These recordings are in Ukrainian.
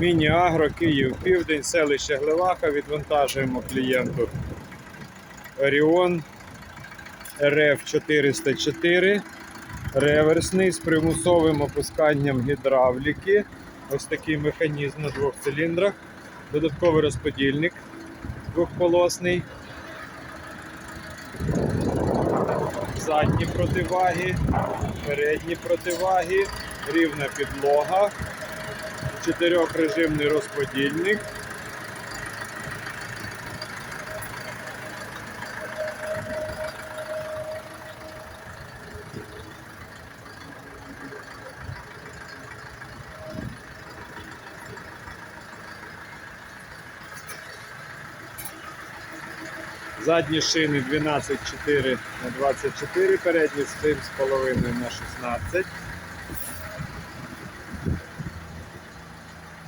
Міні-Агро, Київ, Південь, селище Глеваха. Відвантажуємо клієнту Оріон РФ 404. Реверсний з примусовим опусканням гідравліки. Ось такий механізм на двох циліндрах. Додатковий розподільник двохполосний. Задні противаги, передні противаги, рівна підлога, чотирьохрежимний розподільник. Задні шини 12,4 на 24, передні з 3,5 на 16.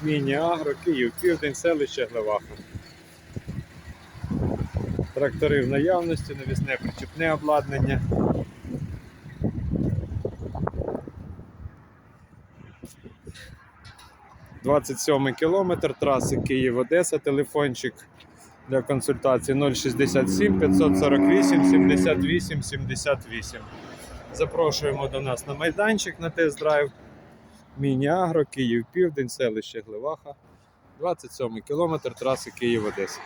Міні-агро, Київ, Південь, селище Глеваха. Трактори в наявності, навісне причіпне обладнання. Двадцять сьомий кілометр траси Київ-Одеса, телефончик для консультації 067 548 78 78. Запрошуємо до нас на майданчик на тест-драйв. Міні-Агро, Київ, Південь, селище Глеваха. 27 кілометр траси Київ-Одеса.